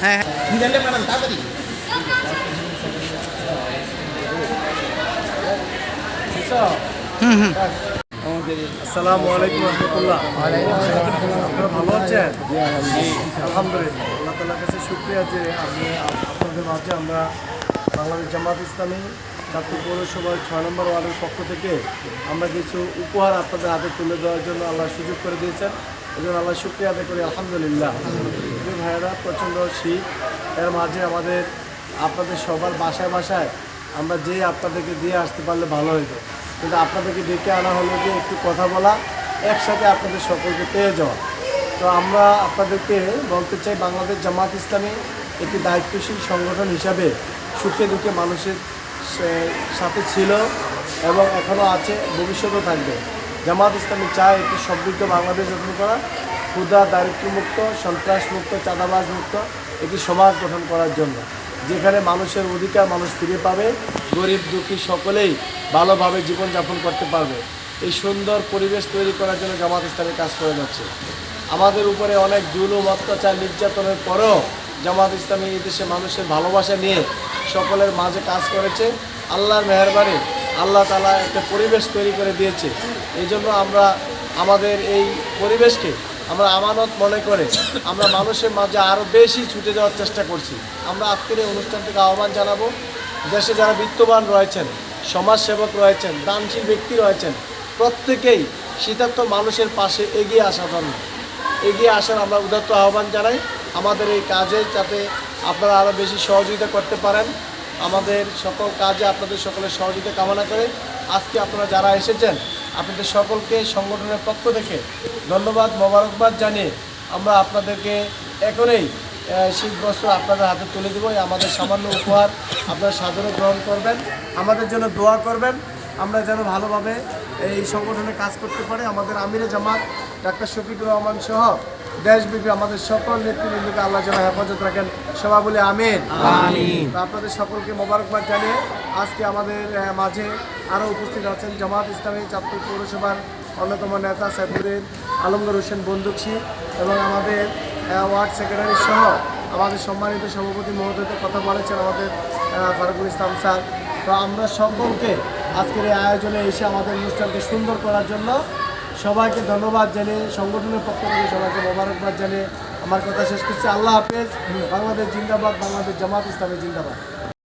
হ্যাঁ হ্যাঁ দিলেন ম্যাডাম তাড়াতাড়ি হুম হুম আসসালামু আলাইকুম ভালো আছেন? আলহামদুলিল্লাহ। আল্লাহ তালার শুক্রিয়া যে আপনি মাঝে আমরা বাংলাদেশ জামাত ইসলামী চাঁদপুর পৌরসভার ছয় নম্বর ওয়ার্ডের পক্ষ থেকে আমরা কিছু উপহার আপনাদের হাতে তুলে দেওয়ার জন্য আল্লাহ সুযোগ করে দিয়েছেন। এই জন্য আল্লাহ শুক্রিয়া আদায় করি, আলহামদুলিল্লাহ। ভাইয়েরা, প্রচণ্ড শীত। এর মাঝে আমাদের, আপনাদের সবার বাসায় বাসায় আমরা যে আপনাদেরকে দিয়ে আসতে পারলে ভালো হতো কিন্তু আপনাদেরকে ডেকে আনা হলো যে একটু কথা বলা, একসাথে আপনাদের সকলকে পেয়ে যাওয়া। তো আমরা আপনাদেরকে বলতে চাই, বাংলাদেশ জামাত ইসলামী একটি দায়িত্বশীল সংগঠন হিসাবে সুখে দুঃখে মানুষের সাথে ছিল এবং এখনও আছে, ভবিষ্যতেও থাকবে। জামাত ইসলামী চায় একটি সমৃদ্ধ বাংলাদেশ গঠন করা, ক্ষুদা, দারিদ্র্যমুক্ত, সন্ত্রাসমুক্ত চাঁদাবাজ মুক্ত একটি সমাজ গঠন করার জন্য। যেখানে মানুষের অধিকার মানুষ ফিরে পাবে, গরিব দুঃখী সকলেই ভালোভাবে জীবনযাপন করতে পারবে। এই সুন্দর পরিবেশ তৈরি করার জন্য জামাত ইসলামী কাজ করে যাচ্ছে। আমাদের উপরে অনেক জুলুম, অত্যাচার, নির্যাতনের পরেও জামাত ইসলামী এই দেশে মানুষের ভালোবাসা নিয়ে সকলের মাঝে কাজ করেছে। আল্লাহর মেহরবানি আল্লাহ তালা একটা পরিবেশ তৈরি করে দিয়েছে। এই জন্য আমরা আমাদের এই পরিবেশকে আমরা আমানত মনে করে আমরা মানুষের মাঝে আরও বেশি ছুটে যাওয়ার চেষ্টা করছি। আমরা আজকের এই অনুষ্ঠান থেকে আহ্বান জানাব, দেশে যারা বিত্তবান রয়েছেন, সমাজসেবক রয়েছেন, দানশীল ব্যক্তি রয়েছেন, প্রত্যেকেই শীতার্থ মানুষের পাশে এগিয়ে আসা ধর্ম। এগিয়ে আসার আমরা উদাত্ত আহ্বান জানাই। আমাদের এই কাজে যাতে আপনারা আরও বেশি সহযোগিতা করতে পারেন। আমাদের সকল কাজে আপনাদের সকলের সহযোগিতা কামনা করে আজকে আপনারা যারা এসেছেন আপনাদের সকলকে সংগঠনের পক্ষ থেকে ধন্যবাদ, মোবারকবাদ জানিয়ে আমরা আপনাদেরকে এখনই শীত বস্ত্র আপনাদের হাতে তুলে দেবো। আমাদের সামান্য উপহার আপনারা সাধারণ গ্রহণ করবেন। আমাদের জন্য দোয়া করবেন। আমরা যেন ভালোভাবে এই সংগঠনে কাজ করতে পারে আমাদের আমিরে জামাত ডাক্তার শফিকুর রহমান সহ দেশব্যাপী আমাদের সকল নেতৃবৃন্দকে আল্লাহ যেন হেফাজত রাখেন। সবাই বলে আমিন। আপনাদের সকলকে মোবারকবাদ জানিয়ে আজকে আমাদের মাঝে আরও উপস্থিত আছেন জামাত ইসলামী চাঁদপুর পৌরসভার অন্যতম নেতা সাইফুদ্দিন আলমগর হোসেন বন্দুকশি এবং আমাদের ওয়ার্ড সেক্রেটারি সহ আমাদের সম্মানিত সভাপতি মহোদয়তে কথা বলেছেন আমাদের ফারুকুল ইসলাম স্যার। তো আমরা সকলকে আজকের এই আয়োজনে এসে আমাদের অনুষ্ঠানকে সুন্দর করার জন্য সবাইকে ধন্যবাদ জানিয়ে, সংগঠনের পক্ষ থেকে সবাইকে মোবারকবাদ জানিয়ে আমার কথা শেষ করছি। আল্লাহ হাফেজ। বাংলাদেশ জিন্দাবাদ, বাংলাদেশ জামাত ইসলামী জিন্দাবাদ।